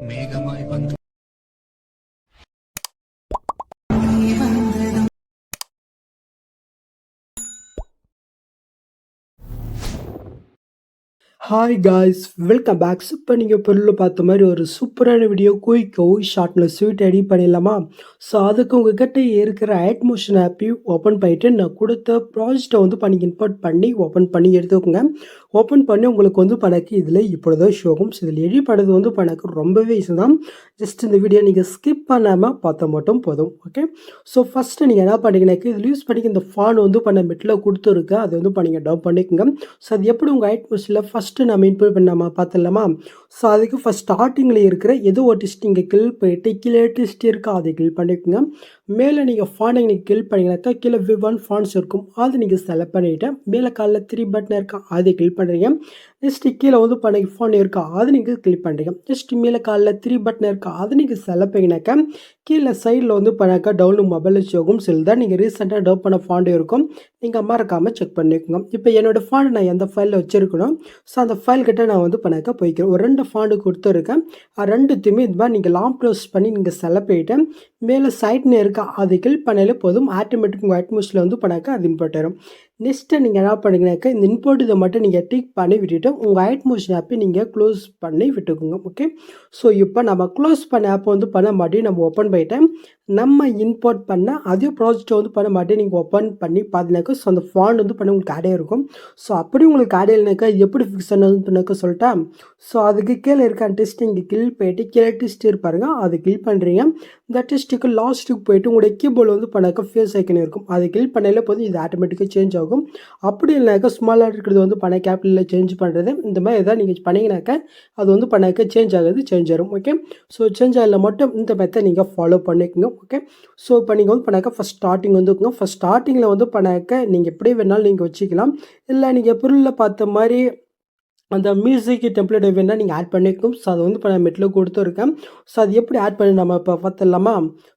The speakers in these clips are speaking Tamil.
மேகமாய் வந்து ஹாய் காய்ஸ் வெல்கம் பேக் இப்போ நீங்கள் பொருள் பார்த்த மாதிரி ஒரு சூப்பரான வீடியோ குயிக்கோ ஷார்ட்டில் ஸ்வீட் ரெடி பண்ணிடலாமா? ஸோ அதுக்கு உங்ககிட்ட இருக்கிற ஆட்மோஷன் ஆப்பி ஓப்பன் பண்ணிவிட்டு நான் கொடுத்த ப்ராஜெக்டை வந்து பண்ணி இன்போர்ட் பண்ணி ஓப்பன் பண்ணி எடுத்துக்கோங்க. ஓப்பன் பண்ணி உங்களுக்கு வந்து பணக்கு இதில் இப்பொழுது ஷோகும் ஸோ இதில் எடி பண்ணது வந்து பணக்கு ரொம்பவே ஈஸி தான். ஜஸ்ட் இந்த வீடியோ நீங்கள் ஸ்கிப் பண்ணாமல் பார்த்தா மட்டும் போதும். ஓகே ஸோ ஃபஸ்ட்டு நீங்கள் என்ன பண்ணிங்கனாக்கா இதில் யூஸ் பண்ணிக்க இந்த ஃபான் வந்து பண்ண மெட்டில் கொடுத்துருக்கு அதை வந்து பண்ணிங்க டவுன் பண்ணிக்கோங்க. ஸோ அது எப்படி உங்கள் ஆட்மோஸ்டில் ஃபஸ்ட்டு நம்ம இம்ப்ரூவ் பண்ணாமல் நம்ம பார்த்துடலாமா? ஸோ அதுக்கு ஃபஸ்ட் ஸ்டார்டிங்கில் இருக்கிற ஏதோ ஒரு டிஸ்ட் நீங்கள் கில் போயிட்டு கீழே டிஸ்ட் இருக்கா? அதை கில் பண்ணிக்கோங்க. மேலே நீங்கள் ஃபானை நீங்கள் கில் பண்ணிங்கனாக்கா கீழே வி ஒன் ஃபான்ஸ் இருக்கும். அதை நீங்கள் செலக்ட் பண்ணிவிட்டு மேலே காலில் த்ரீ பட்டன் இருக்கா? அதை கில் பண்ணுறீங்க. நெக்ஸ்ட்டு கீழே வந்து பண்ணி ஃபோன் இருக்கா? அது நீங்கள் கிளிக் பண்ணுறீங்க நெக்ஸ்ட் மேலே காலில் த்ரீ பட்டன் இருக்கா? அதை நீங்கள் செலக்ட் பண்ணிங்கனாக்கா கீழே சைடில் வந்து பண்ணாக்கா டவுன் மொபைல் ஷோகும் செல் தான் நீங்கள் ரீசெண்டாக டவுன் பண்ண ஃபாண்ட் இருக்கும். நீங்கள் மறக்காமல் செக் பண்ணிக்கோங்க. இப்போ என்னோடய ஃபாண்ட் நான் எந்த ஃபைலில் வச்சுருக்கணும் ஸோ அந்த ஃபைல் கிட்டே நான் வந்து பண்ணாக்கா போய்க்கிறேன். ஒரு ரெண்டு ஃபாண்டு கொடுத்துருக்கேன். அது ரெண்டுத்தையுமே இது மாதிரி நீங்கள் லாங் க்ளோஸ் பண்ணி நீங்கள் செல போய்ட்டு மேலே சைட்னு இருக்கா அது கிளிக் பண்ணாலே போதும். ஆட்டோமேட்டிக் உங்கள் அட்மோஸ்டில் வந்து பண்ணாக்கா அது இன்போர்ட் நெக்ஸ்ட்டு நீங்கள் என்ன பண்ணுங்கனாக்கா இந்த இன்போர்ட் இதை மட்டும் நீங்கள் டிக் பண்ணி விட்டுட்டு உங்கள் ஆட்மோஷன் ஆப்பை நீங்கள் க்ளோஸ் பண்ணி விட்டுக்கோங்க ஓகே ஸோ இப்போ நம்ம க்ளோஸ் பண்ண ஆப்பை வந்து பண்ண மாட்டேன் நம்ம ஓப்பன் பண்ணிட்டேன் நம்ம இம்போர்ட் பண்ண அதே ப்ராஜெக்டை வந்து பண்ண மாட்டேன் நீங்கள் ஓப்பன் பண்ணி பார்த்தினாக்கா ஸோ அந்த ஃபாண்ட் வந்து பண்ண உங்களுக்கு ஆடே இருக்கும். ஸோ அப்படி உங்களுக்கு ஆடே இல்லைனாக்கா எப்படி ஃபிக்ஸ் பண்ணணும்னாக்கா சொல்லிட்டா ஸோ அதுக்கு கீழே இருக்க டெஸ்ட் நீங்கள் கில் போயிட்டு கீழே டெஸ்ட் இருப்பாருங்க அதை கில் பண்ணுறீங்க இந்த டெஸ்ட்டுக்கு லாஸ்ட்டுக்கு போயிட்டு உங்களுடைய கீபோர்டு வந்து பண்ணாக்க ஃபேஸ் ஐக்கன் இருக்கும். அதை கிளிக் பண்ணாலே போதும் இது ஆட்டோமேட்டிக்காக சேஞ்ச் ஆகும். அப்படி இல்லைனாக்கா ஸ்மாலாக இருக்கிறது வந்து பண்ண கேபிட்டலில் சேஞ்ச் பண்ணுறது இந்த மாதிரி எதாவது நீங்கள் பண்ணிங்கனாக்க அது வந்து பண்ணாக்க சேஞ்ச் ஆகுது சேஞ்ச் ஆகும் ஓகே ஸோ சேஞ்ச் ஆகல மட்டும் இந்த மெத்தை நீங்கள் ஃபாலோ பண்ணிக்கோங்க ஓகே ஸோ இப்போ நீங்கள் வந்து பண்ணாக்க ஃபஸ்ட் ஸ்டார்டிங் வந்து ஃபஸ்ட் ஸ்டார்டிங்கில் வந்து பண்ணாக்க நீங்கள் எப்படி வேணாலும் நீங்கள் வச்சுக்கலாம். இல்லை நீங்கள் பொருளில் பார்த்த மாதிரி அந்த மியூசிக் டெம்ப்ளேட் வேணால் நீங்கள் ஆட் பண்ணிக்கணும் ஸோ அதை வந்து இப்போ நான் மெட்டில் கொடுத்துருக்கேன். ஸோ அது எப்படி ஆட் பண்ணி நம்ம இப்போ பார்த்துடலாமா?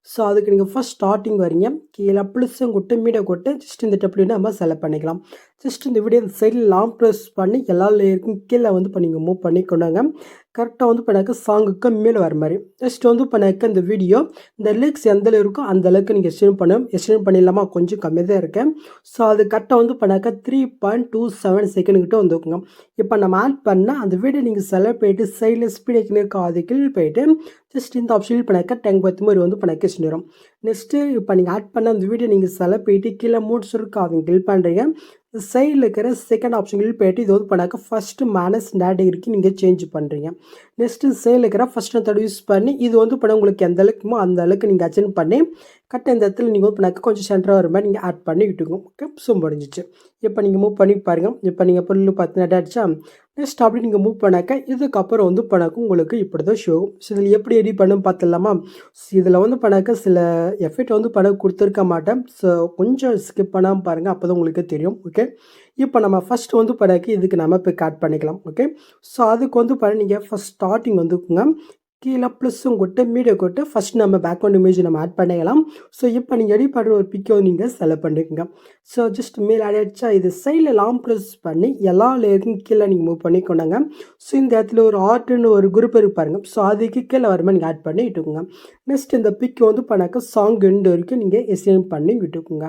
ஸோ அதுக்கு நீங்கள் ஃபஸ்ட் ஸ்டார்டிங் வரீங்க. கீழே ப்ளஸும் கொட்டு மீடியா கொட்டு ஜஸ்ட் இந்த டெம்ப்ளேட் நம்ம செலக்ட் பண்ணிக்கலாம். ஜஸ்ட் இந்த வீடியோ இந்த சைடில் லாங் ப்ரெஸ் பண்ணி எல்லா லேயருக்கும் கீழே வந்து இப்போ நீங்கள் மூவ் பண்ணி கொண்டாங்க கரெக்டாக வந்து பண்ணாக்க சாங்குக்கு மேலே வர மாதிரி. நெக்ஸ்ட் வந்து பண்ணாக்க இந்த வீடியோ இந்த லிரிக்ஸ் எந்த இருக்கோ அந்த அளவுக்கு நீங்கள் எக்ஸ்டெண்ட் பண்ண எக்ஸ்டெண்ட் பண்ணிடலாமா கொஞ்சம் கம்மியாக தான் இருக்கேன். ஸோ அது கரெக்டாக வந்து பண்ணாக்க three point two seven second கிட்ட வந்துக்குங்க இப்போ நம்ம ஆட் பண்ணால் அந்த வீடியோ நீங்கள் செலக்ட் போயிட்டு சைடில் ஸ்பீட் இருக்கா அது கீழ் போயிட்டு ஜஸ்ட் இந்த ஆப்ஷன் பண்ணாக்க டேங்க் பத்து மாதிரி வந்து பண்ணாக்க வரும். நெக்ஸ்ட்டு இப்போ நீங்கள் ஆட் பண்ண அந்த வீடியோ நீங்கள் செலக்ட் போயிட்டு கீழே மூட்ஸ் இருக்கா அவங்க கில் பண்ணுறீங்க சைடில் இருக்கிற செகண்ட் ஆப்ஷன் போய்ட்டு போயிட்டு இது வந்து பண்ணாக்க ஃபஸ்ட்டு மேனஸ் கேட்டகரிக்கு நீங்கள் சேஞ்ச் பண்ணுறீங்க நெக்ஸ்ட்டு சைடில் இருக்கிற ஃபஸ்ட் மெத்தட் யூஸ் பண்ணி இது வந்து பண்ண உங்களுக்கு எந்த அளவுக்குமோ அந்த அளவுக்கு நீங்கள் அச்சன் பண்ணி கரெக்டாக இந்த இடத்துல நீங்கள் வந்து பண்ணாக்க கொஞ்சம் சென்டராக வர மாதிரி நீங்கள் ஆட் பண்ணி விட்டுக்கோங்க. ஓகே ஸோ முடிஞ்சிச்சு. இப்போ நீங்கள் மூவ் பண்ணி பாருங்கள் இப்போ நீங்கள் பொருள் பார்த்து அடிச்சா நெக்ஸ்ட் அப்படி நீங்கள் மூவ் பண்ணாக்க இதுக்கப்புறம் வந்து பண்ணாக்க உங்களுக்கு இப்படி தான் ஷோ ஸோ இதில் எப்படி எடிட் பண்ணும் பார்த்துடலாமா? இதில் வந்து பண்ணாக்க சில எஃபெக்ட் வந்து பண்ண கொடுத்துருக்க மாட்டேன். ஸோ கொஞ்சம் ஸ்கிப் பண்ணாமல் பாருங்கள் அப்போ தான் உங்களுக்கு தெரியும் ஓகே இப்போ நம்ம ஃபஸ்ட்டு வந்து பண்ணாக்க இதுக்கு நம்ம இப்போ கட் பண்ணிக்கலாம் ஓகே ஸோ அதுக்கு வந்து பண்ண நீங்கள் ஃபஸ்ட் ஸ்டார்டிங் வந்துக்குங்க கீழே ப்ளஸ்ஸும் கொட்டு மீடியோ கொட்டு. ஃபஸ்ட் நம்ம பேக்ரவுண்ட் இமேஜ் நம்ம ஆட் பண்ணிக்கலாம் ஸோ இப்போ நீங்கள் ரெடி பண்ணுற ஒரு பிக்கோ நீங்கள் செலக்ட் பண்ணிக்கோங்க. ஸோ ஜஸ்ட் மேல் அடிச்சா இது சைடில் லாங் ப்ரெஸ் பண்ணி எல்லா லேயருக்கும் கீழே நீங்கள் மூவ் பண்ணி ஸோ இந்த இடத்துல ஒரு ஆர்ட்டுன்னு ஒரு குரூப் இருப்பாருங்க ஸோ அதுக்கு கீழே வரமா நீங்கள் ஆட் பண்ணி விட்டுக்கோங்க. நெக்ஸ்ட் இந்த பிக்கோ வந்து பண்ணாக்க சாங் ரெண்டு வரைக்கும் நீங்கள் எஸ்என் பண்ணி விட்டுக்கோங்க.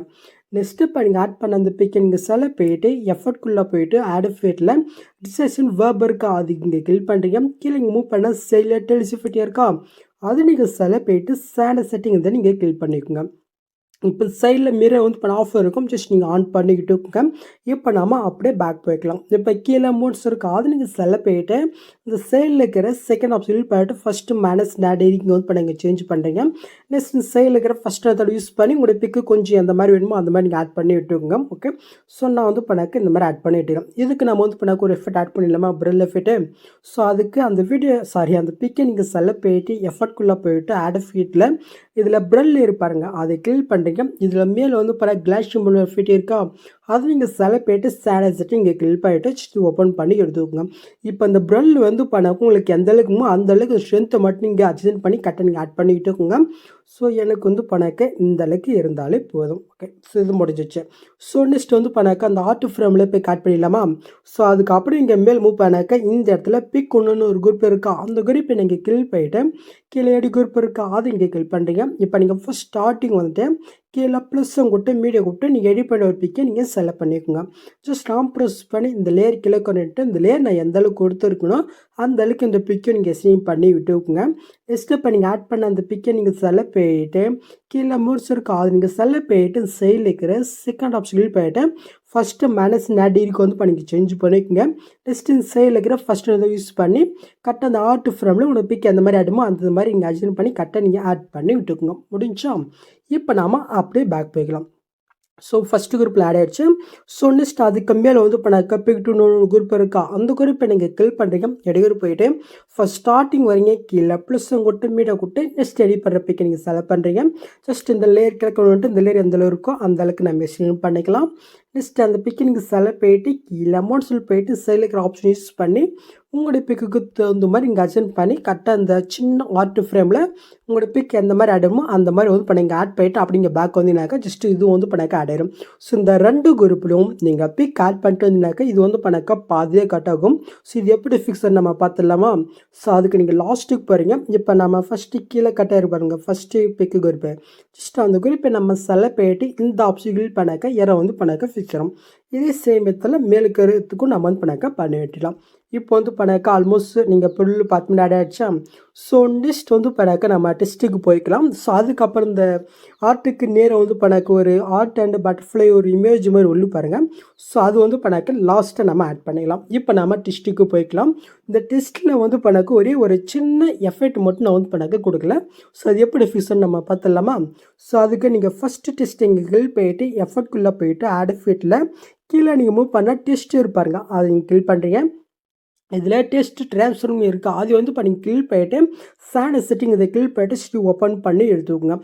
நெக்ஸ்ட்டு இப்போ நீங்கள் ஆட் பண்ண அந்த பிக்கை நீங்கள் செல போயிட்டு எஃபர்ட்குள்ளே போயிட்டு ஆடிஃபேட்டில் ஃபேட்டில் வேர்ப் இருக்கா? அது இங்கே கில் பண்ணுறீங்க கீழே இங்கே மூவ் பண்ண சைடில் டெலிசிஃபிட்டியாக இருக்கா? அது நீங்கள் செல போயிட்டு சேன செட்டிங் தான் நீங்கள் கில் பண்ணிக்கோங்க. இப்போ சைடில் மிரர் வந்து இப்போ ஆஃப் இருக்கும். ஜஸ்ட் நீங்கள் ஆன் பண்ணிக்கிட்டு இருக்கோங்க. இப்போ நம்ம அப்படியே பேக் போய்க்கலாம். இப்போ கீழே மூட்ஸ் இருக்கும் அது நீங்கள் செல்ல போயிட்டு இந்த சைடில் இருக்கிற செகண்ட் ஆப்ஷன் போயிட்டு ஃபஸ்ட்டு மேனஸ் டேடி நீங்கள் வந்து இப்போ நீங்கள் சேஞ்ச் பண்ணுறீங்க நெக்ஸ்ட் இந்த சைடில் இருக்கிற ஃபஸ்ட் அதோட யூஸ் பண்ணி உங்களுடைய பிக்கு கொஞ்சம் எந்த மாதிரி வேணுமோ அந்த மாதிரி நீங்கள் ஆட் பண்ணி விட்டுக்கோங்க. ஓகே ஸோ நான் வந்து பண்ணாக்க இந்த மாதிரி ஆட் பண்ணி விட்டுக்கிறேன். இதுக்கு நம்ம வந்து பண்ணாக்க ஒரு எஃபெக்ட் ஆட் பண்ணிடலாமா? ப்ரில் எஃபெக்ட்டு ஸோ அதுக்கு அந்த வீடியோ சாரி அந்த பிக்கை நீங்கள் செல்ல போயிட்டு எஃபர்ட்குள்ளே போயிட்டு ஆட் ஃபீட்டில் இதில் ப்ரெல் இருப்பாருங்க. அதை கிளிக் பண்ணுறீங்க இதில் மேலே வந்து பல கிளாஸ் சிம்பிள் ஃபிட் இருக்கா? அதை நீங்கள் செலக்ட் போயிட்டு சேனல்ஸிட்டு இங்கே கிளிக் பண்ணிவிட்டு ஓப்பன் பண்ணி எடுத்துக்கோங்க. இப்போ இந்த ப்ரெல் வந்து பண்ண உங்களுக்கு எந்த அளவுக்குமோ அந்த அளவுக்கு ஸ்ட்ரென்த்தை மட்டும் நீங்கள் அட்ஜஸ்ட் பண்ணி கரெக்டாக நீங்கள் ஆட் பண்ணிக்கிட்டு இருக்கோங்க ஸோ எனக்கு வந்து பணக்க இந்த அளவுக்கு இருந்தாலே போதும். ஓகே ஸோ இது முடிஞ்சிச்சு. ஸோ நெக்ஸ்ட் வந்து பணக்க அந்த ஆர்ட் ஃப்ரேமில் போய் கட் பண்ணிடலாமா? ஸோ அதுக்கப்புறம் இங்கே மேல் மூவ் பண்ணாக்க இந்த இடத்துல பிக் ஒன்றுன்னு ஒரு குரூப் இருக்கா? அந்த குரூப்பை நீங்கள் கில் போயிட்டு கீழே எடி குரூப் இருக்கா? அது இங்கே கில் பண்ணுறீங்க இப்போ நீங்கள் ஃபஸ்ட் ஸ்டார்டிங் வந்துட்டு கீழே ப்ளஸ்ஸும் கொடுத்து மீடியா கொடுத்து நீங்கள் எடிட் பண்ண ஒரு பிக்கை நீங்கள் செலக்ட் பண்ணிக்கோங்க. ஜஸ்ட் நான் ப்ரெஸ் பண்ணி இந்த லேயர் கீழே கொண்டுட்டு இந்த லேயர் நான் எந்த அளவுக்கு கொடுத்துருக்கணும் அந்த அளவுக்கு இந்த பிக்கை நீங்கள் சீன் பண்ணி விட்டுக்குங்க. நெக்ஸ்ட் இப்போ நீங்கள் ஆட் பண்ண அந்த பிக்கை நீங்கள் செலக்ட் போயிட்டு கீழே முடிச்சிருக்கோம் அது நீங்கள் செலக்ட் பண்ணிட்டு சைடில் இருக்கிற செகண்ட் ஆப்ஷன் போயிட்டு ஃபஸ்ட்டு மைனஸ் நேடிக்கு வந்து பண்ணி சேஞ்ச் பண்ணிக்கோங்க. நெக்ஸ்ட் இந்த சைடில் இருக்கிற ஃபஸ்ட்டு இதை யூஸ் பண்ணி கரெக்டாக அந்த ஆர்ட் ஃப்ரேமில் உங்களுக்கு பிக் எந்த மாதிரி ஆடுமோ அந்த மாதிரி நீங்கள் அட்ஜஸ்ட் பண்ணி கரெக்டாக நீங்கள் ஆட் பண்ணி விட்டுக்கோங்க. முடிஞ்சா? இப்போ நாம் அப்படியே பேக் போய்க்கலாம். ஸோ ஃபஸ்ட்டு குரூப்பில் ஆட் ஆகிடுச்சு ஸோ நெக்ஸ்ட் அதுக்கு மேலே வந்து இப்போ நான் பிக் டூ குரூப் இருக்கா? அந்த குரூப்பை நீங்கள் கில் பண்ணுறீங்க இடையூறு போயிட்டு ஃபஸ்ட் ஸ்டார்டிங் வரீங்க. கீழே ப்ளஸ் கொட்டு மீடை கொட்டு நெக்ஸ்ட் எடி பண்ணுற பிக்கை நீங்கள் செலக்ட் பண்ணுறீங்க ஜஸ்ட் இந்த லேயர் கிழக்கு வந்துட்டு இந்த லேயர் எந்த அளவு இருக்கோ அந்த அளவுக்கு நம்ம சீன் பண்ணிக்கலாம். நெக்ஸ்ட் அந்த பிக்கை நீங்கள் செலக்ட் போயிட்டு கீழே அமௌண்ட் சொல்லி போயிட்டு சைடில் ஆப்ஷன் யூஸ் பண்ணி உங்களுடைய பிக்குக்கு தகுந்த மாதிரி இங்கே அட்ஜன் பண்ணி கரெக்டாக அந்த சின்ன ஆர்ட் ஃப்ரேமில் உங்களோட பிக் எந்த மாதிரி ஆடுமோ அந்த மாதிரி வந்து இப்போ நீங்கள் ஆட் பண்ணிட்டு அப்படிங்க பேக் வந்தீங்கனாக்கா ஜஸ்ட் இது வந்து பண்ணாக்க ஆட் ஸோ இந்த ரெண்டு குரூப்லையும் நீங்கள் பிக் ஆட் பண்ணிட்டு வந்தீங்கனாக்கா இது வந்து பண்ணாக்கா பாதியே கட் ஆகும். ஸோ இது எப்படி ஃபிக்ஸர் நம்ம பார்த்துடலாமா? ஸோ அதுக்கு நீங்கள் லாஸ்ட்டுக்கு போகிறீங்க இப்போ நம்ம ஃபஸ்ட்டு கீழே கட் ஆயிரு ஃபஸ்ட்டு பிக்கு குரூப்பு ஜஸ்ட் அந்த குரூப்பை நம்ம செலக்ட் பண்ணிட்டு இந்த ஆப்ஷன் கிளிக் பண்ணாக்க வந்து பண்ணாக்க ஃபிக்ஸ் ஆகும் இதே சேம் மெத்தில் மேலுக்கு நம்ம வந்து பண்ணாக்க பண்ணி விட்டுலாம் இப்போ வந்து பண்ணாக்க ஆல்மோஸ்ட் நீங்கள் பொருள் பத்து மணி ஆட் ஆகிடுச்சா ஸோ நெக்ஸ்ட் வந்து பண்ணாக்க நம்ம டெஸ்ட்டுக்கு போய்க்கலாம். ஸோ அதுக்கப்புறம் இந்த ஆர்ட்டுக்கு நேரம் வந்து பண்ணாக்க ஒரு ஆர்ட் அண்ட் பட்டர்ஃப்ளை ஒரு இமேஜ் மாதிரி உள்ளு பாருங்கள் ஸோ அது வந்து பண்ணாக்க லாஸ்ட்டை நம்ம ஆட் பண்ணிக்கலாம். இப்போ நம்ம டெஸ்ட்டுக்கு போய்க்கலாம். இந்த டெஸ்ட்டில் வந்து பண்ணாக்க ஒரே ஒரு சின்ன எஃபெக்ட் மட்டும் நான் வந்து பண்ணாக்க கொடுக்கல. ஸோ அது எப்படி ஃபியூசன் நம்ம பார்த்துடலாமா? ஸோ அதுக்கு நீங்கள் ஃபஸ்ட்டு டெஸ்ட் எங்கள் கில் போயிட்டு எஃபர்ட்குள்ளே போயிட்டு ஆட் ஃபீட்டில் கீழே நீங்கள் மூவ் பண்ணால் டெஸ்ட் இருப்பாருங்க அதை நீங்கள் கில் பண்ணுறீங்க இதில் டெஸ்ட் ட்ரான்ஸ்ஃபர்னு இருக்குது அது வந்து இப்போ நீங்கள் கிளிக் பண்ணிட்டு ஃபேனை செட்டிங் இதை கிளிக் போயிட்டு சிட்டி ஓப்பன் பண்ணி எடுத்துக்கோங்க.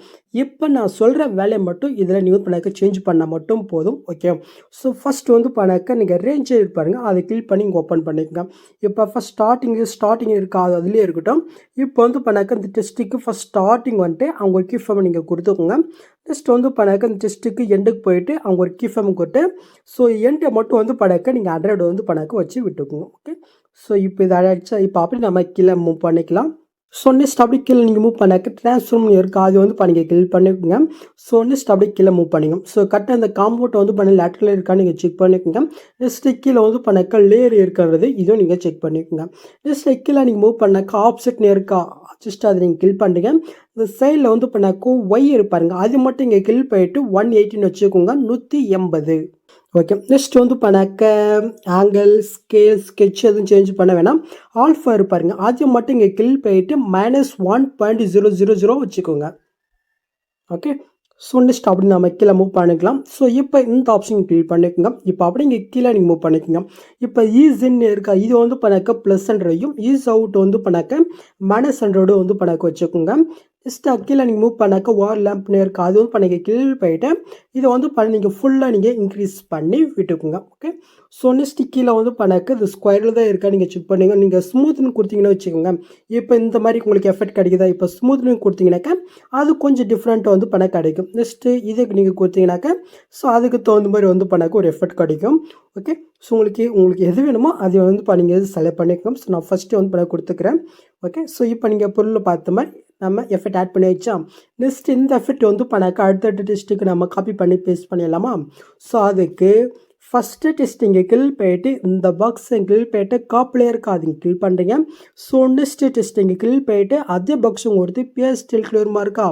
இப்போ நான் சொல்கிற வேலையை மட்டும் இதில் நீங்கள் பண்ணாக்க சேஞ்ச் பண்ணால் மட்டும் போதும். ஓகே ஸோ ஃபஸ்ட் வந்து பண்ணாக்க நீங்கள் ரேஞ்ச் இருப்பாருங்க அதை கிளிக் பண்ணி இங்கே ஓப்பன் பண்ணிக்கோங்க. இப்போ ஃபஸ்ட் ஸ்டார்டிங் ஸ்டார்டிங் இருக்காது அதுலேயே இருக்கட்டும். இப்போ வந்து பண்ணாக்க இந்த டெஸ்ட்டுக்கு ஃபஸ்ட் ஸ்டார்டிங் வந்துட்டு அவங்க ஒரு நீங்கள் கொடுத்துக்கோங்க. நெக்ஸ்ட் வந்து பண்ணாக்க அந்த டெஸ்ட்டுக்கு எண்டுக்கு போயிட்டு அவங்க ஒரு கிஃபம் கொடுத்து ஸோ எண்டை மட்டும் வந்து பண்ணாக்க நீங்கள் ஹண்ட்ரட் வந்து பண்ணாக்க வச்சு விட்டுக்கோங்க ஓகே ஸோ இப்போ இது அழைச்சா இப்போ அப்படி நம்ம கீழே மூவ் பண்ணிக்கலாம். ஸோ நெக்ஸ்ட் அப்படி கீழே நீங்கள் மூவ் பண்ணாக்க ட்ரான்ஸ்ஃபார்ம் இருக்குது அது வந்து பண்ணிக்க கிளிக் பண்ணிக்கோங்க. ஸோ நெக்ஸ்ட் அப்படி கீழே மூவ் பண்ணிங்க ஸோ கரெக்டாக அந்த காம்பவுண்ட் வந்து பண்ணி. லேட்டரில் இருக்கான்னு நீங்கள் செக் பண்ணிக்கோங்க. நெக்ஸ்ட் கீழே வந்து பண்ணாக்க லேயர் இருக்கிறது. இதுவும் நீங்கள் செக் பண்ணிக்கோங்க. நெக்ஸ்ட் கீழே நீங்கள் மூவ் பண்ணாக்க ஆப்செட் இருக்கா? ஜஸ்ட் அதை நீங்கள் கில் பண்ணுங்க இந்த சைடில் வந்து பண்ணாக்கோ ஒய் இருப்பாருங்க அது மட்டும் இங்கே கில் போயிட்டு ஒன் எயிட்டின்னு வச்சுக்கோங்க. நூற்றி எண்பது. ஓகே நெக்ஸ்ட் வந்து பண்ணாக்க ஆங்கிள் ஸ்கேல் ஸ்கெட்ச் எதுவும் சேஞ்ச் பண்ண வேணாம். ஆல்ஃபா இருப்பாருங்க அது மட்டும் இங்கே கில் போயிட்டு minus one point zero zero zero வச்சுக்கோங்க. ஓகே ஸோ நெக்ஸ்ட் அப்படி நம்ம கீழே மூவ் பண்ணிக்கலாம். ஸோ இப்போ இந்த ஆப்ஷன் கிளிக் பண்ணிக்கோங்க. இப்போ அப்படி இங்கே கீழே நீங்கள் மூவ் பண்ணிக்கோங்க. இப்போ ஈஸின்னு இருக்கா? இது வந்து பண்ணாக்க ப்ளஸ் ஹண்ட்ரடையும் ஈஸ் அவுட் வந்து பண்ணாக்க மைனஸ் ஹண்ட்ரடும் வந்து பண்ணாக்க வச்சுக்கோங்க. நெக்ஸ்ட் கீழே நீங்கள் மூவ் பண்ணாக்க வார் லேம்ப்னு இருக்குது அது வந்து பண்ணிக்க கீழ் போயிட்டு இதை வந்து பண்ணி நீங்கள் ஃபுல்லாக நீங்கள் இன்க்ரீஸ் பண்ணி விட்டுக்குங்க. ஓகே ஸோ நெக்ஸ்ட் கீழே வந்து பண்ணாக்க இது ஸ்கொயரில் தான் இருக்கா நீங்கள் செக் பண்ணுங்கள் நீங்கள் ஸ்மூத்னு கொடுத்தீங்கன்னு வச்சுக்கோங்க. இப்போ இந்த மாதிரி உங்களுக்கு எஃபெக்ட் கிடைக்குதா? இப்போ ஸ்மூத்னு கொடுத்தீங்கன்னாக்கா அது கொஞ்சம் டிஃப்ரெண்ட்டாக வந்து பண்ண கிடைக்கும். நெக்ஸ்ட்டு இதுக்கு நீங்கள் கொடுத்தீங்கன்னாக்கா ஸோ அதுக்கு தகுந்த மாதிரி வந்து பண்ணாக்க ஒரு எஃபெக்ட் கிடைக்கும். ஓகே ஸோ உங்களுக்கு உங்களுக்கு எது வேணுமோ அதை வந்து இப்போ நீங்கள் செலக்ட் பண்ணிக்கோங்க. ஸோ நான் ஃபஸ்ட்டு வந்து பண்ண கொடுத்துக்கிறேன். ஓகே ஸோ இப்போ நீங்கள் பொருள் பார்த்த மாதிரி நம்ம எஃபெக்ட் ஆட் பண்ணி வச்சா நெக்ஸ்ட் இந்த எஃபெக்ட் வந்து பண்ணாக்க அடுத்தடுத்த டிஸ்ட்ரிக்கு நம்ம காப்பி பண்ணி பேஸ்ட் பண்ணிடலாமா? ஸோ அதுக்கு ஃபஸ்ட்டு டெஸ்ட் இங்கே கில் போயிட்டு இந்த பாக்ஸை கில் போயிட்டு காப்பிலே இருக்கா கில் பண்ணுறீங்க ஸோ நெக்ஸ்ட்டு டெஸ்ட் இங்கே கில் போயிட்டு அதே பாக்ஸும் கொடுத்து பிஎஸ் ஸ்டில் கிளியர்மா இருக்கா?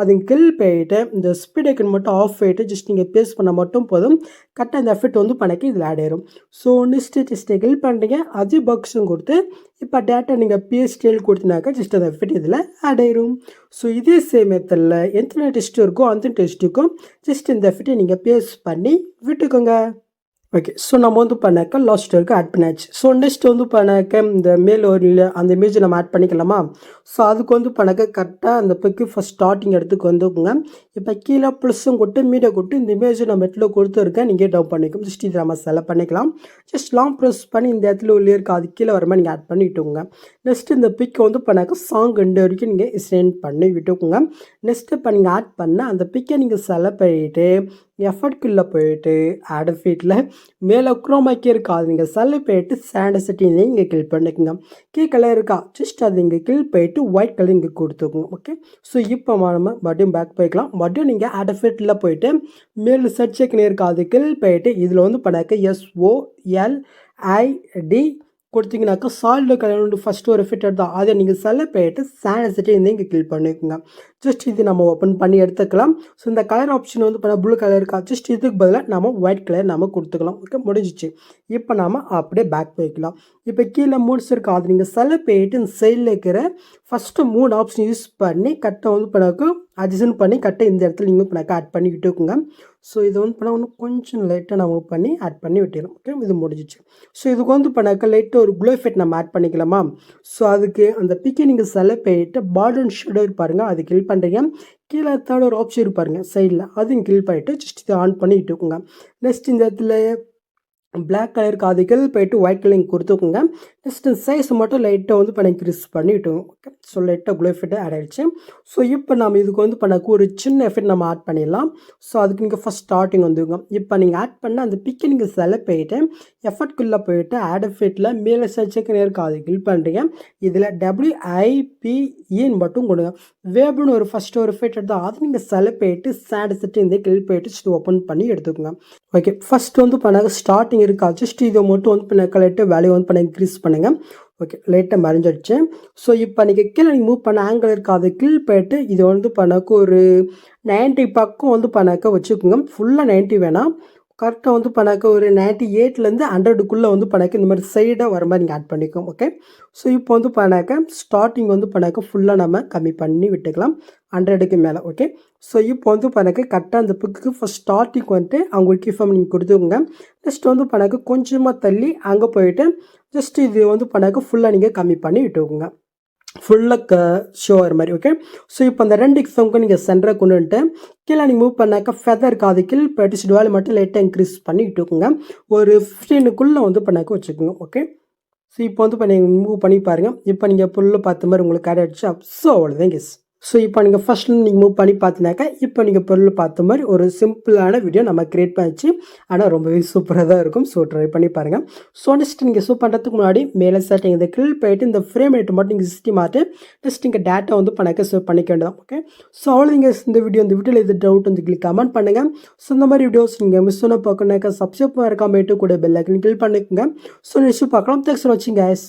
அது கில் போயிட்டு இந்த ஸ்பீடேக்கன் மட்டும் ஆஃப் போயிட்டு ஜஸ்ட் நீங்கள் பேஸ் பண்ண மட்டும் போதும். கரெக்டாக இந்த எஃபெக்ட் வந்து பண்ணக்கு இதில் ஆட் ஆயிரும். ஸோ நெக்ஸ்ட்டு டெஸ்ட்டை கில் பண்ணுறீங்க அதே பாக்ஸும் கொடுத்து இப்போ டேட்டா நீங்கள் பிஎஸ்டிஎல் கொடுத்தினாக்கா ஜஸ்ட் அந்த எஃபெக்ட் இதில் ஆட் ஆயிரும். ஸோ இதே சேம் மெத்தடில் எத்தனை டெஸ்ட் இருக்கோ அந்த டெஸ்ட்டுக்கும் ஜஸ்ட் இந்த எஃபெக்டை நீங்கள் பேஸ்ட் பண்ணி விட்டுக்கோங்க. ஓகே ஸோ நம்ம வந்து பண்ணாக்க லாஸ்ட் வரைக்கும் ஆட் பண்ணியாச்சு ஸோ நெக்ஸ்ட் வந்து பண்ணாக்க இந்த மேல் ஒரு அந்த இமேஜ் நம்ம ஆட் பண்ணிக்கலாமா? ஸோ அதுக்கு வந்து பண்ணாக்க கரெக்டாக அந்த பிக்கு ஃபஸ்ட் ஸ்டார்டிங் இடத்துக்கு வந்துக்குங்க. இப்போ கீழே ப்ளஸ்ஸும் கொட்டு மீடியா கொட்டு இந்த இமேஜ் நம்ம இடத்துல கொடுத்துருக்கேன். நீங்கள் டவுன் பண்ணிக்கோ ஜஸ்ட் இது நம்ம செலக்ட் பண்ணிக்கலாம். ஜஸ்ட் லாங் ப்ரெஸ் பண்ணி இந்த இடத்துல உள்ளே இருக்க அது கீழே வர மாதிரி நீங்கள் ஆட் பண்ணி விட்டுக்கோங்க நெக்ஸ்ட் இந்த பிக்கை வந்து பண்ணாக்க சாங் ரெண்டு வரைக்கும் நீங்கள் சென்ட் பண்ணி விட்டுக்கோங்க. நெக்ஸ்ட் இப்போ நீங்கள் ஆட் பண்ண அந்த பிக்கை நீங்கள் செலக்ட் பண்ணிவிட்டு எஃபர்ட்குள்ளே போயிட்டு ஆட் ஃபீட்டில் மேலே குரோமாக்கே இருக்கா அது நீங்கள் செலக்ட் போயிட்டு சேண்டை செட்டிங்லேயே இங்கே கிளிக் பண்ணிக்கோங்க. கீ கலர் இருக்கா? ஜஸ்ட் அது இங்கே கிளிக் போயிட்டு ஒயிட் கலர் இங்கே கொடுத்துக்கோங்க. ஓகே ஸோ இப்போ நம்ம மறுபடியும் பேக் போய்க்கலாம். மறுபடியும் நீங்கள் ஆட் ஃபீட்டில் போயிட்டு மேலே சர்ச் செக்னே இருக்கா அது கிளிக் போயிட்டு இதில் வந்து பண்ணாக்க எஸ்ஓஎல் ஐடி கொடுத்தீங்கனாக்கா சால்டு கலர் ஃபஸ்ட்டு ஒரு ஃபிட் தான். அதை நீங்கள் செலக்ட் பண்ணிட்டு சானிசிட்டி இருந்து இங்கே கிளிக் பண்ணிக்கோங்க. ஜஸ்ட் இது நம்ம ஓப்பன் பண்ணி எடுத்துக்கலாம். ஸோ இந்த கலர் ஆப்ஷன் வந்து பண்ண ப்ளூ கலர் இருக்கா? ஜஸ்ட் இதுக்கு பதிலாக நம்ம ஒயிட் கலர் நம்ம கொடுத்துக்கலாம். ஓகே முடிஞ்சிச்சு. இப்போ நாம் அப்படியே பேக் போய்க்கலாம். இப்போ கீழே மூட்ஸ் இருக்கா. அது நீங்கள் செலக்ட் பண்ணிட்டு இந்த சைடில் இருக்கிற ஃபஸ்ட்டு மூணு ஆப்ஷன் யூஸ் பண்ணி கட்டை வந்து பண்ணாக்க அட்ஜஸ்ட் பண்ணி கட்டை இந்த இடத்துல நீங்கள் பண்ணாக்க ஆட் பண்ணி விட்டுக்குங்க ஸோ இது வந்து பண்ணால் இன்னும் கொஞ்சம் லைட்டாக நம்ம பண்ணி ஆட் பண்ணி விட்டுக்கலாம் ஓகே இது முடிஞ்சிச்சு. ஸோ இதுக்கு வந்து பண்ணாக்க லைட்டாக ஒரு க்ளோ எஃபெக்ட் நம்ம ஆட் பண்ணிக்கலாமா? ஸோ அதுக்கு அந்த பிக்கை நீங்கள் செலக்ட் பண்ணிட்டு பார்டர் ஷேடோ இருப்பாருங்க அது கிளிக் பண்ணுறீங்க கீழே தேர்ட் ஒரு ஆப்ஷன் இருப்பாருங்க சைடில் அதையும் கிளிக் பண்ணிவிட்டு ஜஸ்ட் இதை ஆன் பண்ணி விட்டுக்கோங்க நெக்ஸ்ட் இந்த இடத்துல பிளாக் கலருக்கு காதுகள் போயிட்டு ஒயிட் கலரிங் கொடுத்துக்கோங்க. நெக்ஸ்ட்டு சைஸ் மட்டும் லைட்டாக வந்து பண்ணி இன்க்ரீஸ் பண்ணிவிட்டோம் ஓகே ஸோ லைட்டாக க்ளோ எஃபெக்ட் ஆட் ஆகிடுச்சு ஸோ இப்போ நம்ம இதுக்கு வந்து பண்ணக்கு ஒரு சின்ன எஃபெக்ட் நம்ம ஆட் பண்ணிடலாம். ஸோ அதுக்கு நீங்கள் ஃபஸ்ட் ஸ்டார்டிங் வந்துங்க இப்போ நீங்கள் ஆட் பண்ண அந்த பிக்கை நீங்கள் செலக்ட் போயிட்டு எஃபர்ட்குள்ளே போயிட்டு ஆட் எஃபெக்டில் மேலே சர்ச்சைக்கு நேர் காது கிளிக் பண்ணுறீங்க இதில் டபிள்யூஐபிஇன்னு மட்டும் கொடுங்க. வேப்னு ஒரு ஃபஸ்ட்டு ஒரு எஃபெக்ட் எடுத்தால் அது நீங்கள் செலக்ட் போயிட்டு சேட் செட்டு இந்த கிளிக் போயிட்டு ஓப்பன் பண்ணி எடுத்துக்கோங்க. ஓகே ஃபஸ்ட் வந்து பண்ணாங்க ஸ்டார்டிங் இருக்கா? ஜஸ்ட் இதை மட்டும் வந்து பண்ண கலெக்ட் வேல்யூ வந்து பண்ண இன்க்ரீஸ் பண்ணுங்கள் ஓகே லைட்டாக மறைஞ்சிடுச்சு. ஸோ இப்போ நீங்கள் கீழே நீங்கள் மூவ் பண்ண ஆங்கிள் இருக்கா? அது கீழ் போயிட்டு இது வந்து பண்ணாக்க ஒரு நைன்ட்டி பக்கம் வந்து பண்ணாக்க வச்சுக்கோங்க. ஃபுல்லாக நைன்ட்டி வேணாம். கரெக்டாக வந்து பண்ணாக்க ஒரு நைன்ட்டி எயிட்லேருந்து ஹண்ட்ரடுக்குள்ளே வந்து பண்ணாக்க இந்த மாதிரி சைடாக வர மாதிரி நீங்கள் ஆட் பண்ணிக்கோம் ஓகே ஸோ இப்போ வந்து பண்ணாக்க ஸ்டார்டிங் வந்து பண்ணாக்க ஃபுல்லாக நம்ம கம்மி பண்ணி விட்டுக்கலாம். ஹண்ட்ரடுக்கு மேலே ஓகே ஸோ இப்போ வந்து பண்ணாக்க கரெக்டாக அந்த புக்கு ஃபஸ்ட் ஸ்டார்டிங் வந்துட்டு அவங்களுக்கு ஃபார்ம் நீங்கள் கொடுத்துக்கோங்க. நெக்ஸ்ட் வந்து பண்ணாக்க கொஞ்சமாக தள்ளி அங்கே போயிட்டு ஜஸ்ட் இது வந்து பண்ணாக்க ஃபுல்லாக நீங்கள் கம்மி பண்ணி விட்டுக்கோங்க. ஃபுல்லாக க ஷோ ஆகிற மாதிரி ஓகே ஸோ இப்போ அந்த ரெண்டு எக்ஸாமுக்கு நீங்கள் சென்டரை கொண்டு வந்துட்டு கீழே நீங்கள் மூவ் பண்ணாக்க ஃபெதர் காது கீழ் பேட்டிஸ் டுவால் மட்டும் லைட்டாக இன்க்ரீஸ் பண்ணி விட்டுக்கோங்க. ஒரு ஃபிஃப்டீனுக்குள்ளே வந்து பண்ணாக்க வச்சுக்கோங்க ஓகே ஸோ இப்போ வந்து பண்ணி மூவ் பண்ணி பாருங்கள் இப்போ நீங்கள் ஃபுல்லாக பார்த்த மாதிரி உங்களுக்கு கடை அடிச்சு ஸோ அவ்வளோதான் கெஸ் ஸோ இப்போ நீங்கள் ஃபஸ்ட் நீங்கள் மூவ் பண்ணி பார்த்தீங்கன்னாக்கா இப்போ நீங்கள் பொருள் பார்த்த மாதிரி ஒரு சிம்பிளான வீடியோ நம்ம க்ரியேட் பண்ணிச்சு. ஆனால் ரொம்பவே சூப்பராக தான் இருக்கும். ஸோ ட்ரை பண்ணி பாருங்கள் ஸோ நெக்ஸ்ட் நீங்கள் சூப் பண்ணுறதுக்கு முன்னாடி மேலே செட்டிங் இந்த கில் போயிட்டு இந்த ஃப்ரேம் ரேட்டு மட்டும் நீங்கள் சிஸ்டி மாட்டு நெக்ஸ்ட் நீங்கள் டேட்டா வந்து பண்ணாக்க சேவ் பண்ணிக்க வேண்டியதான் ஓகே ஸோ அவ்வளோ நீங்கள் இந்த வீடியோ இந்த வீடியோவில் இது டவுட் வந்து கிளிக் கமெண்ட் பண்ணுங்கள் ஸோ இந்த மாதிரி வீடியோஸ் நீங்கள் மிஸ் பண்ண பார்க்கணுனாக்கா சப்ஸ்கிரைப் இருக்காமட்டு கூட பெல் ஐக்கன் கிளிக் பண்ணிக்கோங்க. ஸோ நெக்ஸ்ட் பார்க்கலாம். தேங்க்ஸ் ஃபார் வாட்சிங் கேஸ்